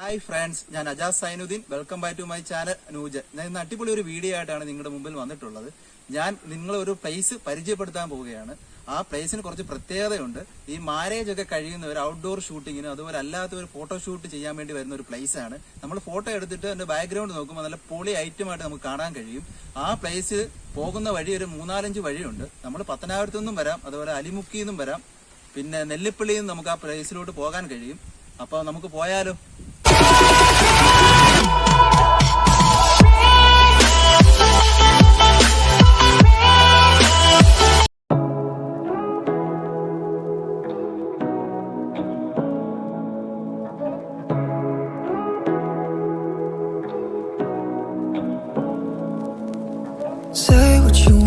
Hi friends ഞാൻ Ajas Zainuddin. Welcome back to my channel നൂജ് ഞാൻ ഇന്ന് അടിപൊളി ഒരു വീഡിയോ ആയിട്ടാണ് നിങ്ങളുടെ മുമ്പിൽ വന്നിട്ടുള്ളത്. ഞാൻ നിങ്ങളെ ഒരു പ്ലേസ് പരിചയപ്പെടുത്താൻ പോവുകയാണ്. ആ പ്ലേസിന് കുറച്ച് പ്രത്യേകതയുണ്ട്. ഈ മാരേജ് ഒക്കെ കഴിയുന്ന ഒരു ഔട്ട്ഡോർ ഷൂട്ടിങ്ങിന് അതുപോലെ അല്ലാത്ത ഒരു ഫോട്ടോ ഷൂട്ട് ചെയ്യാൻ വേണ്ടി വരുന്ന ഒരു പ്ലേസ് ആണ്. നമ്മൾ ഫോട്ടോ എടുത്തിട്ട് അതിന്റെ ബാക്ക്ഗ്രൗണ്ട് നോക്കുമ്പോൾ നല്ല പൊളി ഐറ്റമായിട്ട് നമുക്ക് കാണാൻ കഴിയും. ആ പ്ലേസ് പോകുന്ന വഴി ഒരു മൂന്നാലഞ്ച് വഴിയുണ്ട്. നമ്മൾ പത്തനാപുരത്തു നിന്നും വരാം അതുപോലെ അലിമുക്കിൽ നിന്നും വരാം. പിന്നെ നെല്ലിപ്പള്ളിയിൽ നിന്നും നമുക്ക് ആ പ്ലേസിലോട്ട് പോകാൻ കഴിയും. അപ്പോൾ നമുക്ക് പോയാലോ? Say what you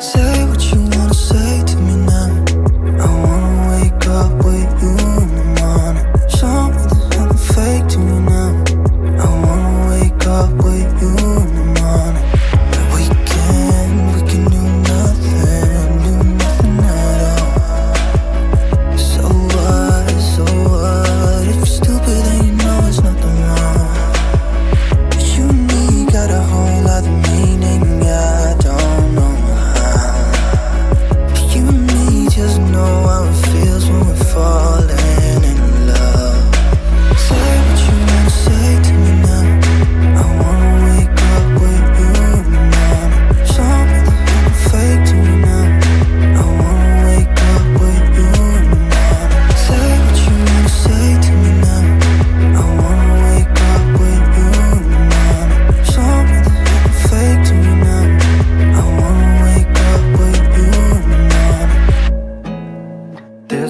Say what you wanna say to me now. I wanna wake up with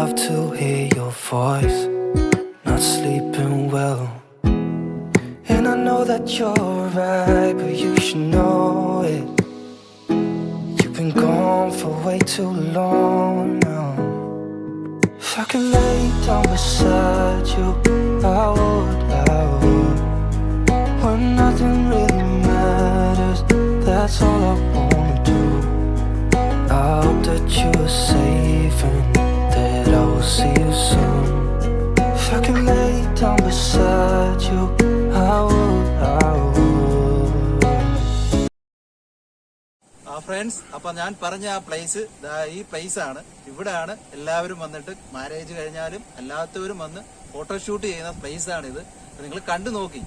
Love to hear your voice. Not sleeping well. And I know that you're right, but you should know it. You've been gone for way too long now. If I could lay down beside you, I would, I would. When nothing really matters, that's all I wanna do. I hope that you are safe and see you soon. If I can lay down beside you, I would, I would. ആ friends അപ്പൊ ഞാൻ പറഞ്ഞ ആ place ഈ place ആണ് ഇവിടെയാണ് എല്ലാവരും വന്നിട്ട് മാരേജ് കഴിഞ്ഞാലും അല്ലാത്തവരും വന്ന് ഫോട്ടോഷൂട്ട് ചെയ്യുന്ന പ്ലേസ് ആണിത് നിങ്ങൾ കണ്ടു നോക്കി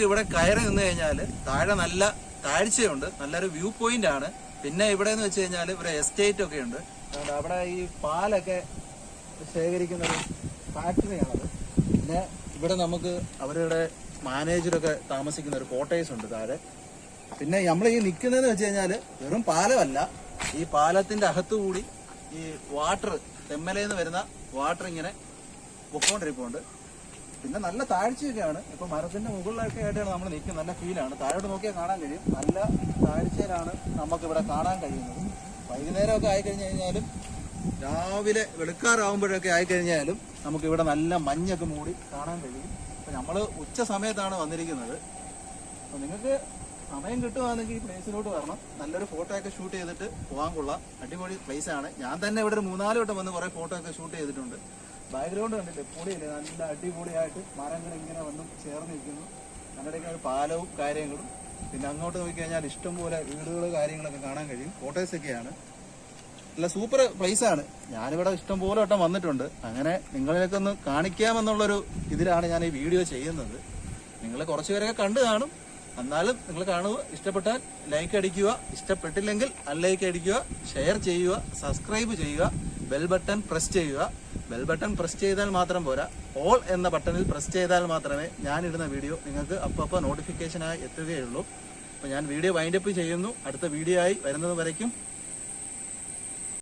നമുക്ക് ഇവിടെ കയറി നിന്ന് കഴിഞ്ഞാൽ താഴെ നല്ല താഴ്ചയുണ്ട് നല്ലൊരു വ്യൂ പോയിന്റ് ആണ്. പിന്നെ ഇവിടെ എന്ന് വെച്ച് കഴിഞ്ഞാൽ ഇവിടെ എസ്റ്റേറ്റ് ഒക്കെ ഉണ്ട്. അവിടെ ഈ പാലൊക്കെ ശേഖരിക്കുന്ന ഒരു ഫാക്ടറിയാണത് പിന്നെ ഇവിടെ നമുക്ക് അവരുടെ മാനേജറൊക്കെ താമസിക്കുന്ന ഒരു കോട്ടേഴ്സ് ഉണ്ട് താഴെ. പിന്നെ നമ്മൾ ഈ നിൽക്കുന്നതെന്ന് വെച്ച് കഴിഞ്ഞാൽ വെറും പാലമല്ല ഈ പാലത്തിന്റെ അകത്തുകൂടി ഈ വാട്ടർ തെമ്മലയിൽ നിന്ന് വരുന്ന വാട്ടർ ഇങ്ങനെ പൊക്കോണ്ടിരിപ്പുണ്ട്. പിന്നെ നല്ല താഴ്ചയൊക്കെയാണ്. ഇപ്പൊ മരത്തിന്റെ മുകളിലൊക്കെ ആയിട്ടാണ് നമ്മൾ നിൽക്കുന്നത്. നല്ല ഫീലാണ് താഴോട്ട് നോക്കിയാൽ കാണാൻ കഴിയും. നല്ല താഴ്ചയിലാണ് നമുക്ക് ഇവിടെ കാണാൻ കഴിയുന്നത്. വൈകുന്നേരമൊക്കെ കഴിഞ്ഞു കഴിഞ്ഞാലും രാവിലെ വെളുക്കാറാവുമ്പോഴൊക്കെ ആയിക്കഴിഞ്ഞാലും നമുക്ക് ഇവിടെ നല്ല മഞ്ഞൊക്കെ മൂടി കാണാൻ കഴിയും. അപ്പൊ നമ്മൾ ഉച്ച സമയത്താണ് വന്നിരിക്കുന്നത്. അപ്പൊ നിങ്ങൾക്ക് സമയം കിട്ടുവാണെങ്കിൽ ഈ പ്ലേസിലോട്ട് വരണം. നല്ലൊരു ഫോട്ടോ ഒക്കെ ഷൂട്ട് ചെയ്തിട്ട് പോകാൻ കൊള്ളാം. അടിപൊളി പ്ലേസ് ആണ്. ഞാൻ തന്നെ ഇവിടെ ഒരു മൂന്നാൽ വട്ടം വന്ന് കുറെ ഫോട്ടോ ഒക്കെ ഷൂട്ട് ചെയ്തിട്ടുണ്ട്. ബാക്ക്ഗ്രൗണ്ട് കണ്ടില്ലേ? പൊളിയില്ലേ നല്ല അടിപൊളിയായിട്ട് മരങ്ങൾ ഇങ്ങനെ വന്നും ചേർന്നിരിക്കുന്നു. നിൽക്കുന്നു ഒരു പാലവും കാര്യങ്ങളും. പിന്നെ അങ്ങോട്ട് നോക്കിക്കഴിഞ്ഞാൽ ഇഷ്ടംപോലെ വീടുകൾ കാര്യങ്ങളൊക്കെ കാണാൻ കഴിയും. ഫോട്ടോസ് ഒക്കെയാണ്. നല്ല സൂപ്പർ പ്ലേസ് ആണ്. ഞാനിവിടെ ഇഷ്ടംപോലെ വട്ടം വന്നിട്ടുണ്ട്. അങ്ങനെ നിങ്ങളിലേക്ക് ഒന്ന് കാണിക്കാമെന്നുള്ളൊരു ഇതിലാണ് ഞാൻ ഈ വീഡിയോ ചെയ്യുന്നത്. നിങ്ങൾ കുറച്ച് പേരൊക്കെ കണ്ടു കാണും. എന്നാലും നിങ്ങൾ കാണുക ഇഷ്ടപ്പെട്ടാൽ ലൈക്ക് അടിക്കുക. ഇഷ്ടപ്പെട്ടില്ലെങ്കിൽ അൺലൈക്ക് അടിക്കുക ഷെയർ ചെയ്യുക സബ്സ്ക്രൈബ് ചെയ്യുക. ബെൽ ബട്ടൺ പ്രസ് ചെയ്യുക. ബെൽ ബട്ടൺ പ്രസ് ചെയ്താൽ മാത്രം പോരാ. ഓൾ എന്ന ബട്ടണിൽ പ്രസ് ചെയ്താൽ മാത്രമേ ഞാനിടുന്ന വീഡിയോ നിങ്ങൾക്ക് അപ്പോൾ നോട്ടിഫിക്കേഷനായി എത്തുകയുള്ളൂ. അപ്പോൾ ഞാൻ വീഡിയോ വൈൻഡപ്പ് ചെയ്യുന്നു. അടുത്ത വീഡിയോ ആയി വരുന്നത് വരയ്ക്കും.